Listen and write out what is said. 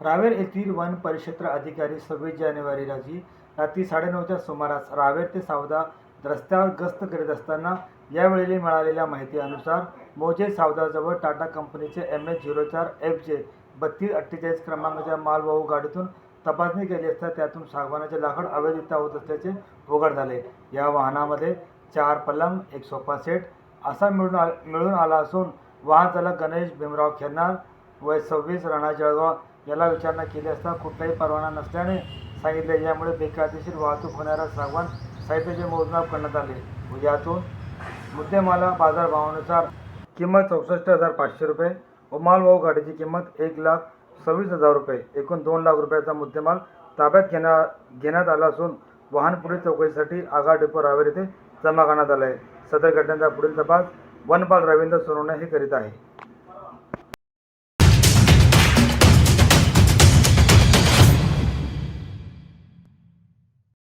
रावेर येथील वन परिक्षेत्र अधिकारी सव्वीस जानेवारी रोजी रात्री साडेनऊच्या सुमारास रावेर ते सावदा रस्त्यावर गस्त करीत असताना यावेळी मिळालेल्या माहितीनुसार मोजे सावदाजवळ टाटा कंपनीचे एम एच झिरो चार एफ जे बत्तीस अठ्ठेचाळीस क्रमांकाच्या मालवाहू गाडीतून तपासणी केली असता त्यातून सागवानाचे लाकड अवैधरित्या होत असल्याचे उघड झाले. या वाहनामध्ये चार पलंग एक सोफा सेट असा मिळून आ मिळून आला असून वाहन चालक गणेश भीमराव खेरनार वय सव्वीस राणा जळगाव याला विचारणा केली असता कुठलाही परवाना नसल्याने सांगितले. यामुळे बेकायदेशीर वाहतूक होणाऱ्या सागवान साहित्याचे मोजमाप करण्यात आले यातून मुद्देमाला बाजारभावानुसार किंमत चौसष्ट हजार पाचशे रुपये व मालवाहू गाडीची किंमत एक लाख सव्वीस हजार रुपये एकूण दोन लाख रुपयाचा मुद्देमाल ताब्यात घेण्या घेण्यात आला असून वाहन पुढील चौकशीसाठी आगार डेपो रावेर येथे जमा करण्यात आला आहे सदर घटनेचा पुढील तपास वनपाल रवींद्र सोनवणे हे करीत आहे.